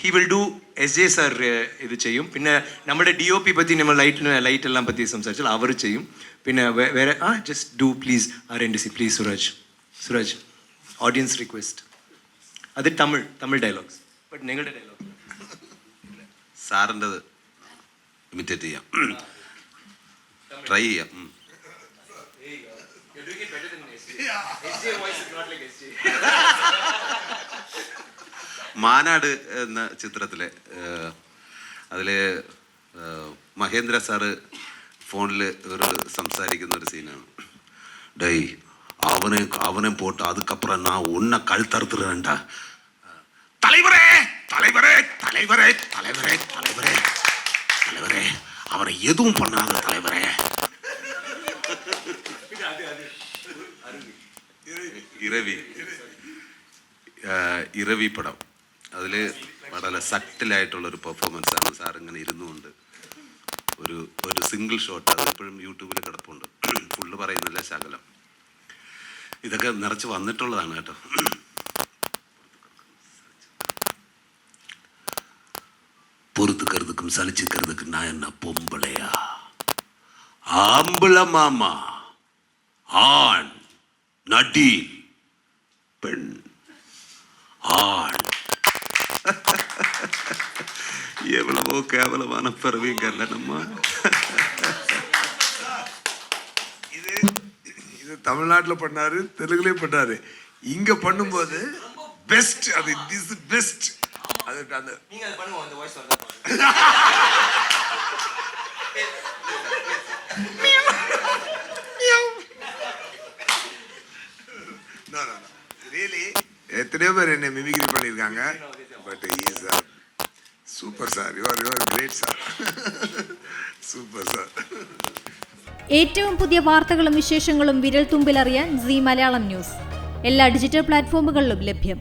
He will do S J sir ഇത് ചെയ്യും. പിന്നെ നമ്മുടെ ഡി ഒ പി പറ്റി നമ്മൾ ലൈറ്റ് ലൈറ്റ് എല്ലാം പറ്റി സംസാരിച്ചാൽ അവർ ചെയ്യും. പിന്നെ വേറെ ആ just do please R N D C please Suraj Suraj audience request അത് തമിഴ് തമിഴ് ഡയലോഗ്സ് ബട്ട് നിങ്ങളുടെ ഡയലോഗ് സാറിന്റെത് ഇമിറ്റേറ്റ് ചെയ്യാം. ട്രൈ ചെയ്യാം. ഉം. മാനാട് എന്ന ചിത്രത്തിലെ ഏഹ്, അതില് ഏഹ്, മഹേന്ദ്ര സാറ് ഫോണിൽ ഒരു സംസാരിക്കുന്ന ഒരു സീനാണ് ഡേയ് അവനെ അവനെ പോട്ട് அதுக்கப்புறம் நான் உன்னை கழுத்தறுத்துறேன்டா தலைவரே தலைவரே தலைவரே தலைவரே தலைவரே தலைவரே அவனை எதுவும் பண்ணாத தலைவரே ഇരവി ആഹ് ഇരവി പടം അതിൽ വളരെ സട്ടിലായിട്ടുള്ള ഒരു പെർഫോമൻസ് ആണ് സാർ ഇങ്ങനെ ഇരുന്നുകൊണ്ട് ഒരു ഒരു സിംഗിൾ ഷോട്ട് അത് ഇപ്പോഴും യൂട്യൂബിൽ കിടപ്പുണ്ട് ഫുള്ള് പറയുന്നില്ല ശകലം ഇതൊക്കെ നിറച്ച് വന്നിട്ടുള്ളതാണ് കേട്ടോ பொறுத்துக்கிறதுக்கும் சலிச்சுக்கிறதுக்கு நான் என்ன பொம்பளையா ஆம்பளை மாமா ஆண் நடி பெண் ஆண் எவ்வளவோ கேவலமான பிறவிங்க நம்ம. இது இது தமிழ்நாட்டில் பண்ணாரு தெலுங்குலேயும் பண்ணாரு. இங்க பண்ணும்போது பெஸ்ட் அது திஸ் பெஸ்ட் அது அந்த நீங்கள் அது பண்ணுவோம் அந்த வாய்ஸ் வரதான் ரியலி எத்தனையோ பேர் என்னை மிமிக்ரி பண்ணியிருக்காங்க. But super sir great sir super sir ഏറ്റവും പുതിയ വാർത്തകളും വിശേഷങ്ങളും വിരൽ തുമ്പിലറിയാൻ സി മലയാളം ന്യൂസ്. എല്ലാ ഡിജിറ്റൽ പ്ലാറ്റ്ഫോമുകളിലും ലഭ്യം.